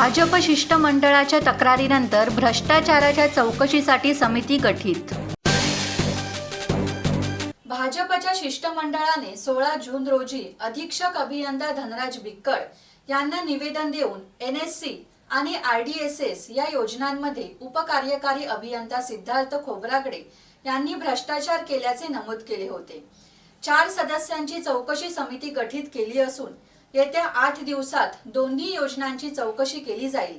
भाजप शिष्टमंडळाच्या तक्रारीनंतर भ्रष्टाचाराच्या चौकशीसाठी समिती गठीत. भाजपच्या शिष्टमंडळाने सोळा जून रोजी अधीक्षक अभियंता धनराज बिक्कळ यांना निवेदन देऊन एन एस सी आणि आर डी एस एस या योजनांमध्ये उपकार्यकारी अभियंता सिद्धार्थ खोबरागडे यांनी भ्रष्टाचार केल्याचे नमूद केले होते. चार सदस्यांची चौकशी समिती गठीत केली असून येत्या आठ दिवसात दोन्ही योजनांची चौकशी केली जाईल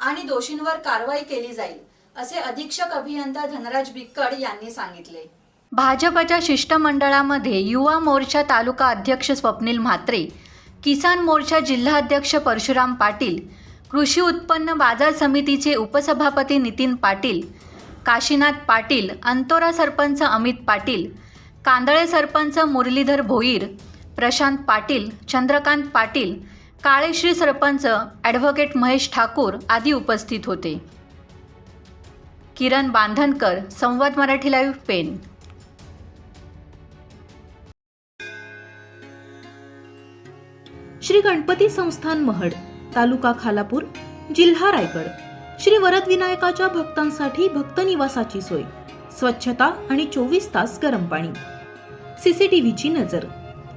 आणि दोषींवर कारवाई केली जाईल असे अधीक्षक अभियंता धनराज बिक्कड यांनी सांगितले. भाजपच्या शिष्टमंडळामध्ये युवा मोर्चा तालुका अध्यक्ष स्वप्नील म्हात्रे किसान मोर्चा जिल्हाध्यक्ष परशुराम पाटील कृषी उत्पन्न बाजार समितीचे उपसभापती नितीन पाटील काशीनाथ पाटील अंतोरा सरपंच अमित पाटील कांदळे सरपंच मुरलीधर भोईर प्रशांत पाटील चंद्रकांत पाटील काळेश्री सरपंच ॲडव्होकेट महेश ठाकूर आदी उपस्थित होते. किरण बांधनकर संवाद मराठी लाईव्ह पेन श्री गणपती संस्थान महड तालुका खालापूर जिल्हा रायगड. श्री वरदविनायकाच्या भक्तांसाठी भक्त निवासाची सोय. स्वच्छता आणि चोवीस तास गरम पाणी. सीसीटीव्हीची नजर.